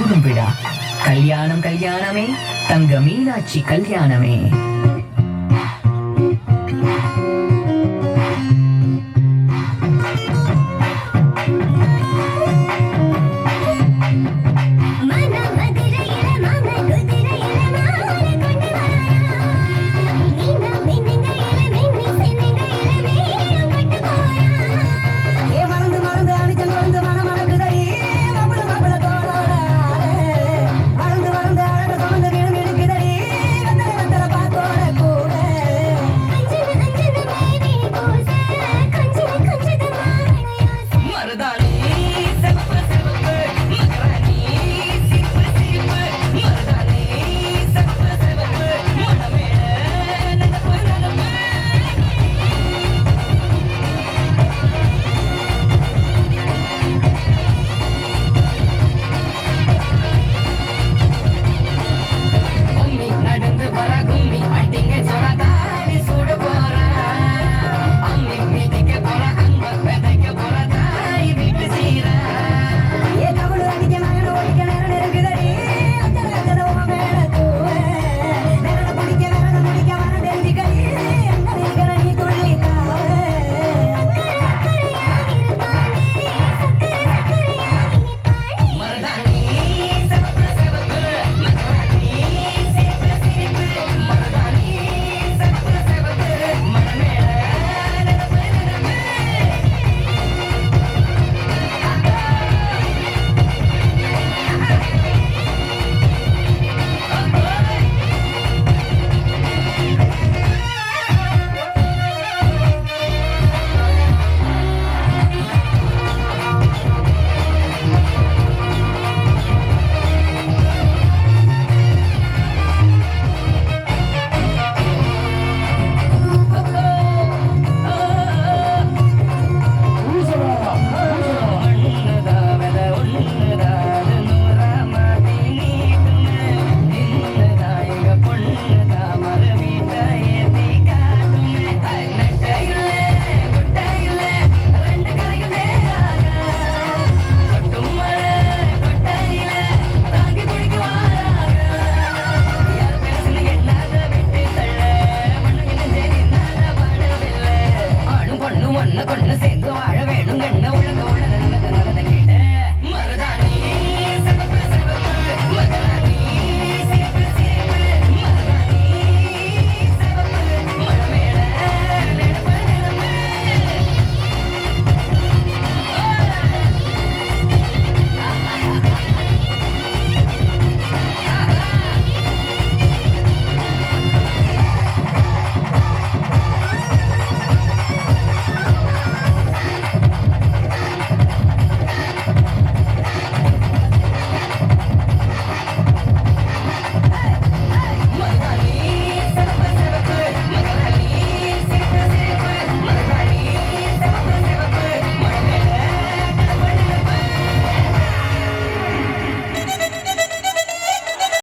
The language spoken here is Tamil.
கூடும் விழா கல்யாணம் கல்யாணமே தங்க மீனாட்சி கல்யாணமே. con los